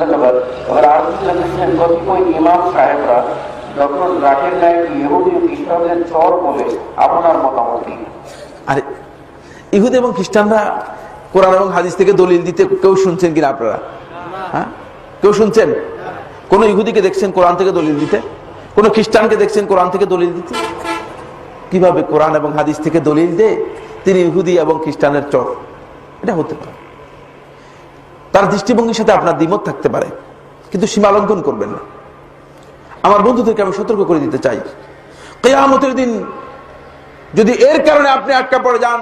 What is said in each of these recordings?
ধন্যবাদ। কতিপয় ইমাম সাহেবরা। রাখের ন্যায় ইহুদি খ্রিস্টানদের চর বলে আপনার মতামত আরে এবং খ্রিস্টানরা কোরআন এবং হাদিস থেকে দলিল দিতে কেউ শুনছেন কিনা আপনারা? হ্যাঁ? কেউ শুনছেন? কোন ইহুদিকে দেখছেন কোরআন থেকে দলিল দিতে? কোন খ্রিস্টানকে দেখছেন কোরআন থেকে দলিল দিতে? কীভাবে কোরআন এবং হাদিস থেকে দলিল দে তিনি ইহুদি এবং খ্রিস্টানের চর। এটা হতে পারে। তার দৃষ্টিভঙ্গির সাথে আপনার দ্বিমত থাকতে পারে, কিন্তু সীমা লঙ্ঘন করবেন না। আমার বন্ধুদেরকে আমি সতর্ক করে দিতে চাই। কেয়ামতের দিন যদি এর কারণে আপনি আটকা পড়ে যান,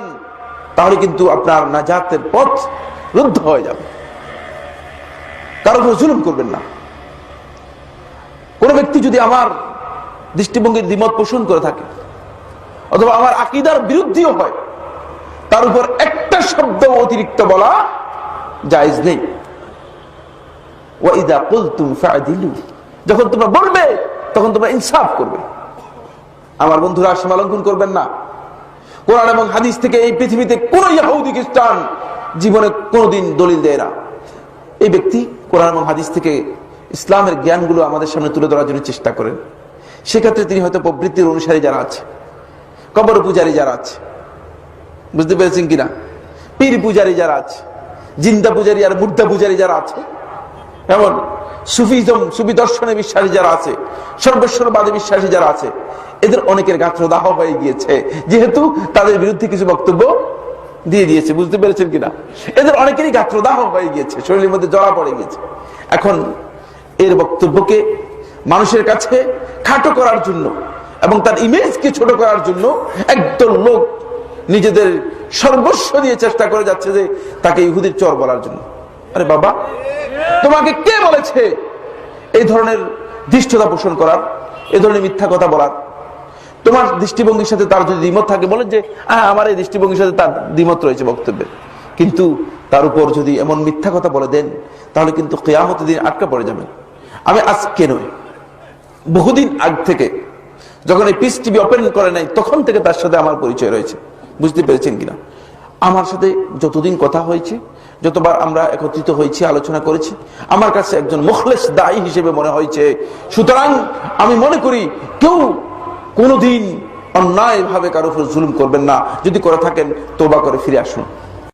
তাহলে কিন্তু আপনার নাজাতের পথ রুদ্ধ হয়ে যাবে। কারও উপর জুলুম করবেন না। কোন ব্যক্তি যদি আমার দৃষ্টিভঙ্গির দ্বিমত পোষণ করে থাকে, অথবা আমার আকিদার বিরুদ্ধেও হয়, তার উপর একটা শব্দ অতিরিক্ত বলা জায়জ নেই। যখন তোমরা বলবে, তখন তোমরা ইনসাফ করবে। আমার বন্ধুরা সীমা লঙ্ঘন করবেন না। কোরআন এবং হাদিস থেকে এই পৃথিবীতে কোন ইহুদি খ্রিস্টান জীবনে কোনোদিন দলিল দেয় না। এই ব্যক্তি কোরআন এবং হাদিস থেকে ইসলামের জ্ঞানগুলো আমাদের সামনে তুলে ধরার জন্য চেষ্টা করেন। সেক্ষেত্রে তিনি হয়তো প্রবৃত্তির অনুসারী যারা আছে, কবর পূজারী যারা আছে, বুঝতে পেরেছেন কিনা? পীর পূজারী যারা আছে, জিন্দা পূজারী আর মুর্দা পূজারী যারা আছে এমন সুফিজম, সুফি দর্শনে বিশ্বাসী যারা আছে, সর্বেশ্বরবাদী বিশ্বাসী যারা আছে, এদের অনেকের গাত্রদাহ হয়ে গিয়েছে। যেহেতু তাদের বিরুদ্ধে কিছু বক্তব্য দিয়ে দিয়েছে, বুঝতে পেরেছেন কিনা? এদের অনেকেরই গাত্রদাহ হয়ে গিয়েছে, শরীরের মধ্যে জড়া পড়ে গিয়েছে। এখন এর বক্তব্যকে মানুষের কাছে খাটো করার জন্য এবং তার ইমেজকে ছোট করার জন্য একদল লোক নিজেদের সর্বস্ব দিয়ে চেষ্টা করে যাচ্ছে যে তাকে ইহুদির চর বলার জন্য। আরে বাবা তোমাকে কে বলেছে? এই ধরনের দৃষ্টতা পোষণ করার, এই ধরনের মিথ্যা কথা বলার। তোমার দৃষ্টিভঙ্গির সাথে তার যদি দ্বিমত থাকে, বলেন যে হ্যাঁ আমার এই দৃষ্টিভঙ্গির সাথে তার দ্বিমত রয়েছে বক্তব্যে। কিন্তু তার উপর যদি এমন মিথ্যা কথা বলে দেন, তাহলে কিন্তু কেয়ামত দিন আটকা পড়ে যাবেন। আমি আজকে নয়, বহুদিন আগ থেকে যখন এই পিস টিভি ওপেন করে নাই, তখন থেকে তার সাথে আমার পরিচয় রয়েছে। বুঝতে পেরেছেন কিনা? আমার সাথে যতদিন কথা হয়েছে, যতবার আমরা একত্রিত হয়েছি, আলোচনা করেছি, আমার কাছে একজন মুখলেস দায়ী হিসেবে মনে হয়েছে। সুতরাং আমি মনে করি কেউ কোনোদিন অন্যায় ভাবে কারও উপর জুলুম করবেন না। যদি করে থাকেন তোবা করে ফিরে আসুন।